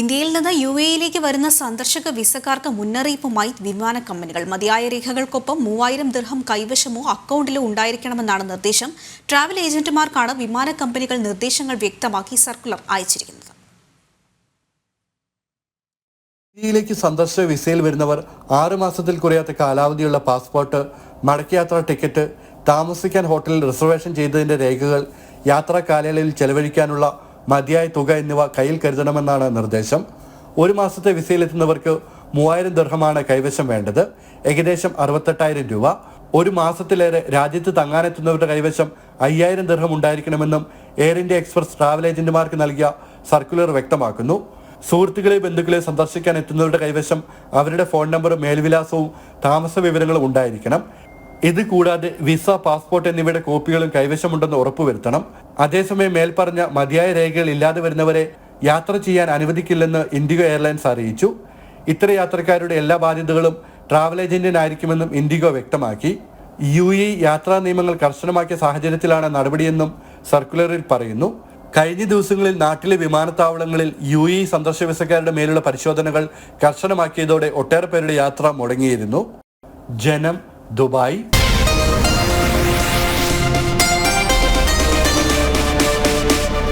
ഇന്ത്യയിൽ നിന്ന് യു എയിലേക്ക് വരുന്ന സന്ദർശക വിസക്കാർക്ക് മുന്നറിയിപ്പുമായി വിമാന കമ്പനികൾ. മതിയായ രേഖകൾക്കൊപ്പം മൂവായിരം ദിർഹം കൈവശമോ അക്കൗണ്ടിലോ ഉണ്ടായിരിക്കണമെന്നാണ് നിർദ്ദേശം. ട്രാവൽ ഏജന്റുമാർക്കാണ് വിമാന കമ്പനികൾ നിർദ്ദേശങ്ങൾ വ്യക്തമാക്കി സർക്കുലർ അയച്ചിരിക്കുന്നത്. ഇന്ത്യയിലേക്ക് സന്ദർശക വിസയിൽ വരുന്നവർ ആറ് മാസത്തിൽ കുറയാത്ത കാലാവധിയുള്ള പാസ്പോർട്ട് മടക്കയാത്രാ ടിക്കറ്റ് താമസിക്കാൻ ഹോട്ടലിൽ റിസർവേഷൻ ചെയ്തതിന്റെ രേഖകൾ യാത്രാ കാലയളവിൽ ചെലവഴിക്കാനുള്ള മതിയായ തുക എന്നിവ കയ്യിൽ കരുതണമെന്നാണ് നിർദ്ദേശം. ഒരു മാസത്തെ വിസയിലെത്തുന്നവർക്ക് മൂവായിരം ദർഹമാണ് കൈവശം വേണ്ടത്. ഏകദേശം അറുപത്തെട്ടായിരം രൂപ. ഒരു മാസത്തിലേറെ രാജ്യത്ത് തങ്ങാനെത്തുന്നവരുടെ കൈവശം അയ്യായിരം ദർഹം ഉണ്ടായിരിക്കണമെന്നും എയർ ഇന്ത്യ എക്സ്പ്രസ് ട്രാവൽ ഏജന്റുമാർക്ക് നൽകിയ സർക്കുലർ വ്യക്തമാക്കുന്നു. സുഹൃത്തുക്കളെ ബന്ധുക്കളെ സന്ദർശിക്കാൻ എത്തുന്നവരുടെ കൈവശം അവരുടെ ഫോൺ നമ്പറും മേൽവിലാസവും താമസ വിവരങ്ങളും ഉണ്ടായിരിക്കണം. ഇത് കൂടാതെ വിസ പാസ്പോർട്ട് എന്നിവയുടെ കോപ്പികളും കൈവശമുണ്ടെന്ന് ഉറപ്പുവരുത്തണം. അതേസമയം മേൽപ്പറഞ്ഞ മതിയായ രേഖകൾ ഇല്ലാതെ വരുന്നവരെ യാത്ര ചെയ്യാൻ അനുവദിക്കില്ലെന്ന് ഇൻഡിഗോ എയർലൈൻസ് അറിയിച്ചു. ഇത്തരം യാത്രക്കാരുടെ എല്ലാ ബാധ്യതകളും ട്രാവൽ ഏജന്റിനായിരിക്കുമെന്നും ഇൻഡിഗോ വ്യക്തമാക്കി. യു ഇ യാത്രാ നിയമങ്ങൾ കർശനമാക്കിയ സാഹചര്യത്തിലാണ് നടപടിയെന്നും സർക്കുലറിൽ പറയുന്നു. കഴിഞ്ഞ ദിവസങ്ങളിൽ നാട്ടിലെ വിമാനത്താവളങ്ങളിൽ യു ഇ സന്ദർശ വിസക്കാരുടെ മേലുള്ള പരിശോധനകൾ കർശനമാക്കിയതോടെ ഒട്ടേറെ പേരുടെ യാത്ര മുടങ്ങിയിരുന്നു. ജനം दुबई।